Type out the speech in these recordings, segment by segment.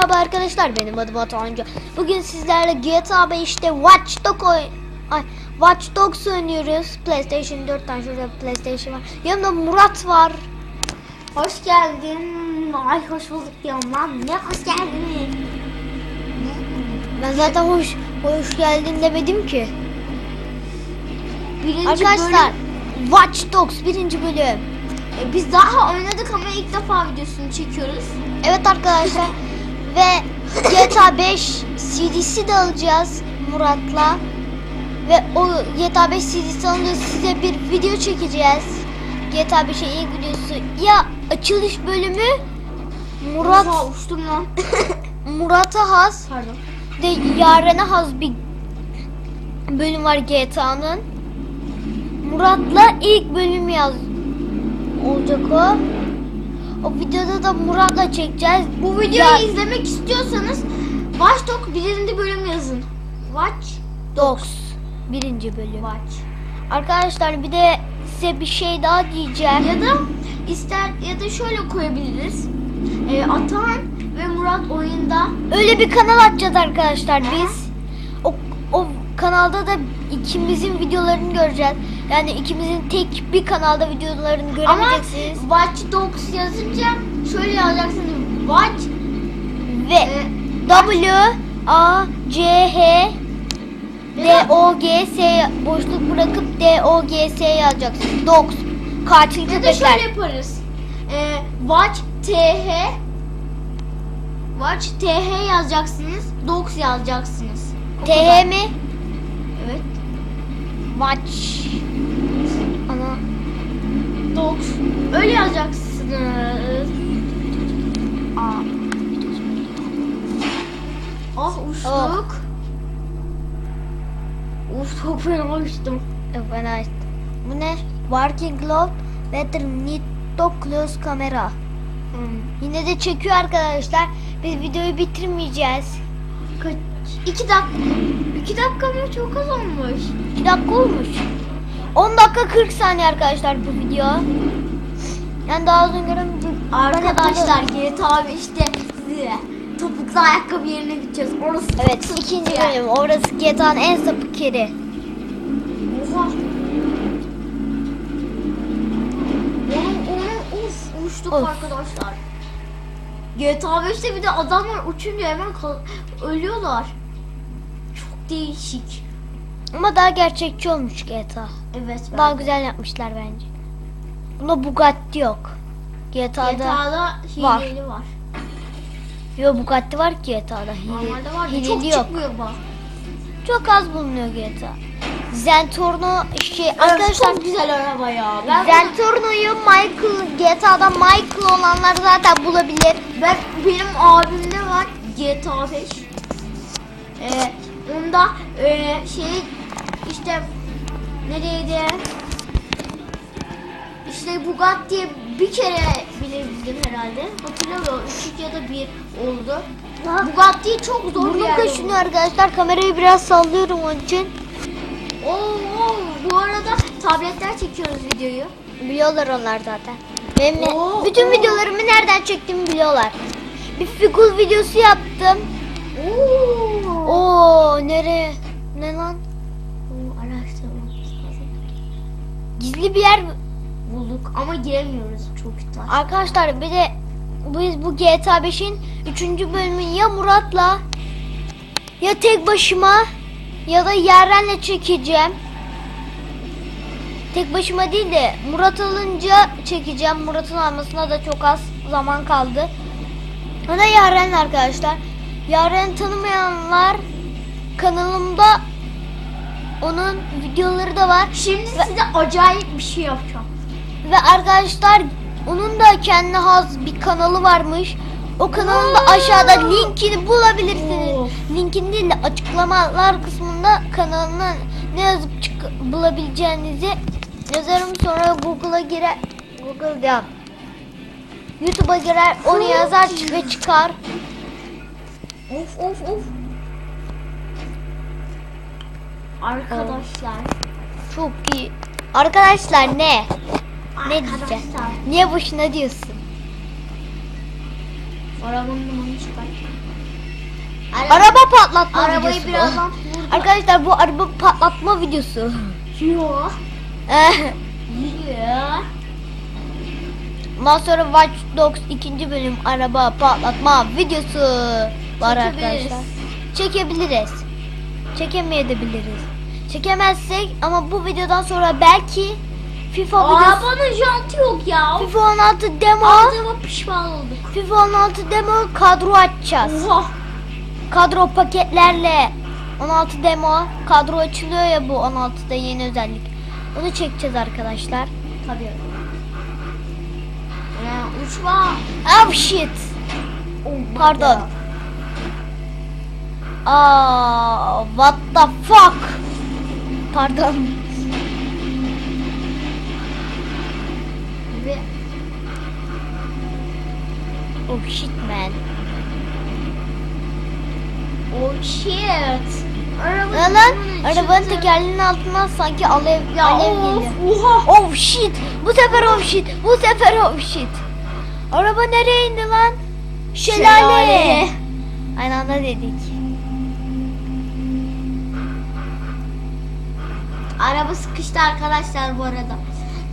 Merhaba arkadaşlar benim adım Atancı. Bugün sizlerle GTA 5'te Watch Dogs oy Ay, Watch Dogs oynuyoruz. PlayStation 4 tane şurada PlayStation var. Yanımda Murat var. Hoş geldin. Ay hoş bulduk diyorum lan. Ne hoş geldin. Ben zaten hoş hoş geldin demedim ki. Birinci Arkadaşlar bölüm- Watch Dogs birinci bölüm. E, biz daha oynadık ama ilk defa videosunu çekiyoruz. Evet arkadaşlar ve GTA 5 CD'si de alacağız Murat'la. Ve o GTA 5 CD'si alınca size bir video çekeceğiz. GTA 5'e ilk videosu. Ya açılış bölümü Murat Oha, uçtum lan. Murat'a has Pardon. de Yaren'e has bir bölüm var GTA'nın. Murat'la ilk bölüm yaz olacak o. O videoda da Murat'la çekeceğiz. Bu videoyu Ya- izlemek istiyorsanız Watch Dogs birinci bölüm yazın. Watch Dogs birinci bölüm. Watch. Arkadaşlar bir de size bir şey daha diyeceğim. Ya da ister ya da şöyle koyabiliriz. E, Atahan ve Murat oyunda Öyle bir kanal açacağız arkadaşlar biz. Kanalda da ikimizin videolarını göreceğiz. Yani ikimizin tek bir kanalda videolarını ama göremeyeceksiniz. Watch Dogs yazınca şöyle yazacaksınız. Watch Ve e, W A C H D O G S boşluk bırakıp D O G S yazacaksınız. Dogs. Katil Ya da köpekler. şöyle yaparız. Ee, watch TH Watch TH yazacaksınız. Dogs yazacaksınız. O T kadar. H mi? Maç. Ana. Dogs. Öyle yazacaksınız. Aa. Ah uçtuk. Oh. Uf çok fena uçtum. Ben açtım. Bu ne? Working glove better need to close camera. Hmm. Yine de çekiyor arkadaşlar. Biz videoyu bitirmeyeceğiz. Kaç? İki dakika. İki dakika mı? Çok az olmuş. 2 dakika olmuş. 10 dakika 40 saniye arkadaşlar bu video. Yani daha uzun göremeyeceğim. Arkadaşlar GTA 5'te size topuklu ayakkabı yerine gideceğiz. Orası Evet ikinci bölüm. Orası GTA'nın en sapık yeri. Oha. Onun, onun uf uçtuk Of. arkadaşlar. GTA 5'te bir de adamlar uçunca hemen kal- ölüyorlar. Değişik. Ama daha gerçekçi olmuş GTA. Evet. Daha güzel yapmışlar bence. Bunda Bugatti yok. GTA'da GTA'da var. hileli var. Yok Bugatti var ki GTA'da. Hile, Normalde var. hileli Çok yok. çıkmıyor bak. Çok az bulunuyor GTA. Zentorno şey Arkadaşlar arkadaşlar çok güzel araba ya. Ben, Zentorno'yu Michael GTA'da Michael olanlar zaten bulabilir. ben benim abimde var GTA 5. Ee, onda e, şey işte nereydi? İşte Bugatti'ye bir kere bilebildim herhalde. Hatırlamıyorum. Üç ya da bir oldu. Bugatti'yi çok zor bir Burnum yerde kaşınıyor arkadaşlar. Kamerayı biraz sallıyorum onun için. Oo, oo, bu arada tabletler çekiyoruz videoyu. Biliyorlar onlar zaten. Benim ne- Oo, bütün oo. videolarımı nereden çektiğimi biliyorlar. Bir figür videosu yaptım. Oo. Oo nereye? Ne lan? Oo, araştırmamız lazım. Gizli bir yer Bulduk ama giremiyoruz çok taş. Arkadaşlar bir de biz bu GTA 5'in 3. bölümünü ya Murat'la ya tek başıma ya da Yaren'le çekeceğim. Tek başıma değil de Murat alınca çekeceğim. Murat'ın almasına da çok az zaman kaldı. O da Yaren arkadaşlar. Yaren tanımayanlar kanalımda onun videoları da var. Şimdi size acayip bir şey yapacağım. Ve arkadaşlar onun da kendi has bir kanalı varmış. O kanalın da aşağıda linkini bulabilirsiniz. Of. Linkini değil de açıklamalar kısmında kanalına ne yazıp çık- bulabileceğinizi yazarım sonra Google'a girer. Google ya. YouTube'a girer onu yazar ve çıkar. Of of of. Arkadaşlar. Çok iyi. Arkadaşlar ne? Ne diyeceğim? Arkadaşlar. Niye boşuna diyorsun? Arabanın numaranı çıkar. Ara- Araba patlatma Arabayı videosu bu. birazdan vurdu. Arkadaşlar bu araba patlatma videosu. Yok. Yok. Ondan sonra Watch Dogs ikinci bölüm araba patlatma videosu var arkadaşlar. Çekebiliriz. Çekemeyebiliriz. Çekemezsek ama bu videodan sonra belki FIFA videosu Arabanın jantı yok ya. FIFA 16 demo Aldığıma pişman olduk. FIFA 16 demo kadro açacağız. Oha. Kadro paketlerle 16 demo kadro açılıyor ya bu 16'da yeni özellik. Onu çekeceğiz arkadaşlar. Tabii. Ya uçma. Oh shit. Pardon. Aa, what the fuck? Pardon. Ve Oh shit man. oh shit. Araba Lan lan arabanın tekerleğinin altından sanki alev Ya alev of, geliyor. oha. Oh shit. Bu sefer oh shit. Bu sefer oh shit. Araba nereye indi lan? Şelale. Şelale. Aynı anda dedik. Araba sıkıştı arkadaşlar bu arada.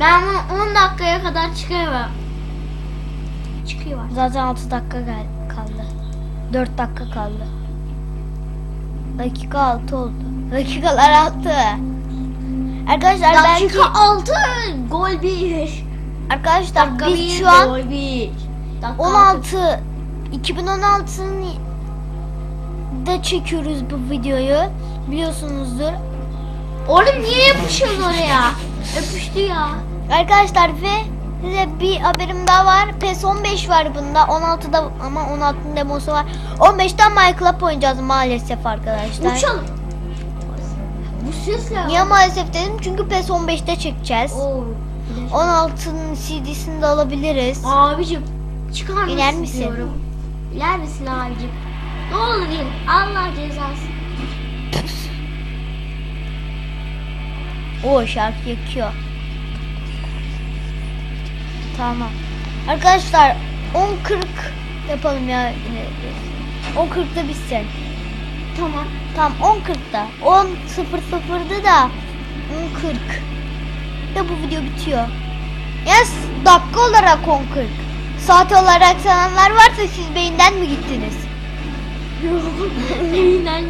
Ben bunu 10 dakikaya kadar çıkamam. Çıkıyor. Zaten 6 dakika gel- kaldı. 4 dakika kaldı. Dakika 6 oldu. Dakikalar 6. Arkadaşlar belki Dakika 6 gol 1. arkadaşlar Dakika biz 1 şu an gol 1. Dakika 16 2016'nın da çekiyoruz bu videoyu. Biliyorsunuzdur. Oğlum niye yapışıyorsun oraya? Öpüştü ya. Arkadaşlar ve size bir haberim daha var. PES 15 var bunda. 16'da ama 16'nın demosu var. 15'ten Minecraft oynayacağız maalesef arkadaşlar. Uçalım. Bu ses ne? Niye maalesef dedim? Çünkü PES 15'te çekeceğiz. Oo. 16'nın CD'sini de alabiliriz. Abicim çıkar mısın İner misin? diyorum. İner misin abicim? Ne olur in. Allah cezası. O şarkı yakıyor. Tamam. Arkadaşlar 10.40 yapalım ya. 10.40'da bitsin. Tamam. Tamam 10.40'da. 10.00'da da 10.40. Da bu video bitiyor. Yes dakika olarak 10.40. Saat olarak sananlar varsa siz beyinden mi gittiniz? Neyinden?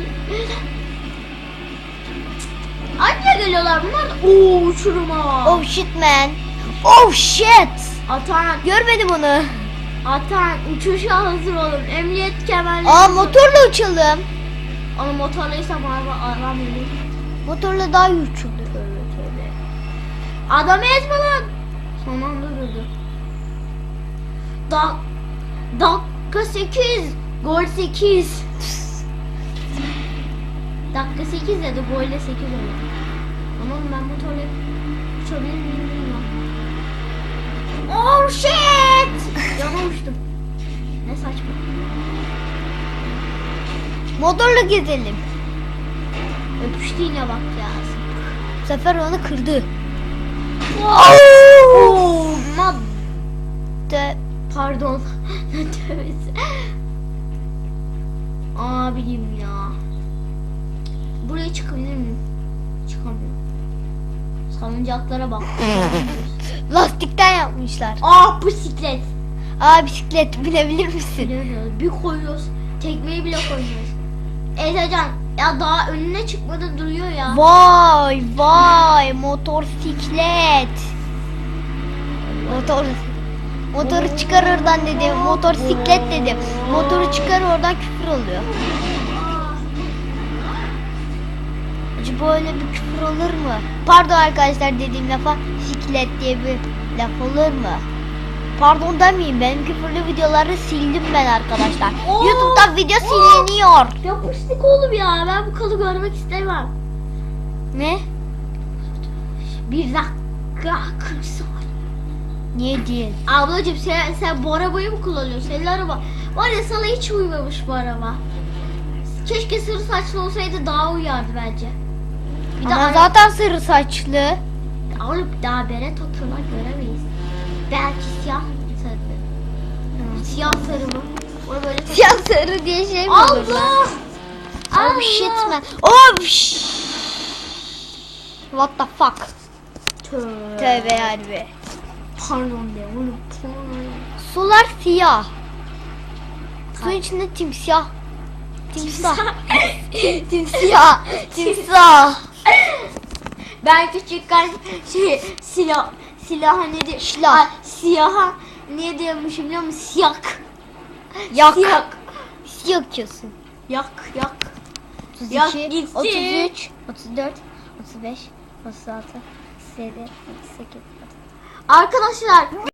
Anne geliyorlar bunlar da. Oo uçuruma. Oh shit man. Oh shit. Atan, Görmedim onu. atan uçuşa hazır olun. Emniyet kemerleri. Aa motorla uçalım. Onu motorlaysam araba aram olur. Motorla daha iyi uçulur. Adamı ezme lan. Son anda durdu. Dak dakika 8. Gol 8. dakika 8 dedi. Golle 8 oldu. Ama ben motorla uçabilir miyim bilmiyorum. Oh shit! Uçtum. Ne saçma. Motorla gezelim. Öpüştü yine bak ya. Bu sefer onu kırdı. Oh! Mad De, Pardon. Tövbesi. Abim ya. Buraya çıkabilir miyim? Çıkamıyorum. Salıncaklara bak. lastikten yapmışlar. ah bisiklet. Aa bisiklet binebilir misin? Bilemiyoruz. Bir koyuyoruz. Tekmeyi bile koyuyoruz. Ezecan ya daha önüne çıkmadı duruyor ya. Vay vay motosiklet. Motor Motoru çıkar oradan dedim. Motosiklet dedim. Motoru çıkar oradan küfür oluyor. Acaba öyle bir küfür olur mu? Pardon arkadaşlar dediğim lafa siklet diye bir laf olur mu? Pardon demeyeyim benim küfürlü videoları sildim ben arkadaşlar. Oo! YouTube'da video siliniyor. Yapıştık oğlum ya. Ben bu kalı görmek istemem. Ne? Bir dakika 40 saniye. Niye değil? Ablacım sen, sen bu arabayı mı kullanıyorsun? Senin araba. Var ya sana hiç uymamış bu araba. Keşke sarı saçlı olsaydı daha uyardı bence. Bir Ama zaten sarı saçlı. Oğlum daha beret oturma göremeyiz. Belki siyah sarı. Siyah sarı mı? Ona böyle tak- Siyah sarı diye şey mi olur lan? Allah! Oh shit man. Oh sh- What the fuck? Tövbe. Tövbe harbi. Pardon oğlum. Pardon. Sular siyah. Suyun içinde timsah. Timsah. timsah. Timsah. Ben küçükken şey silah silah ne diyor? Silah. Siyaha ne diyormuşum biliyor musun? Siyak. Yak. Siyak. Yakıyorsun. Yak yak. 32, Yak gitsin. 33, 34, 35, 36, 37, 38. Arkadaşlar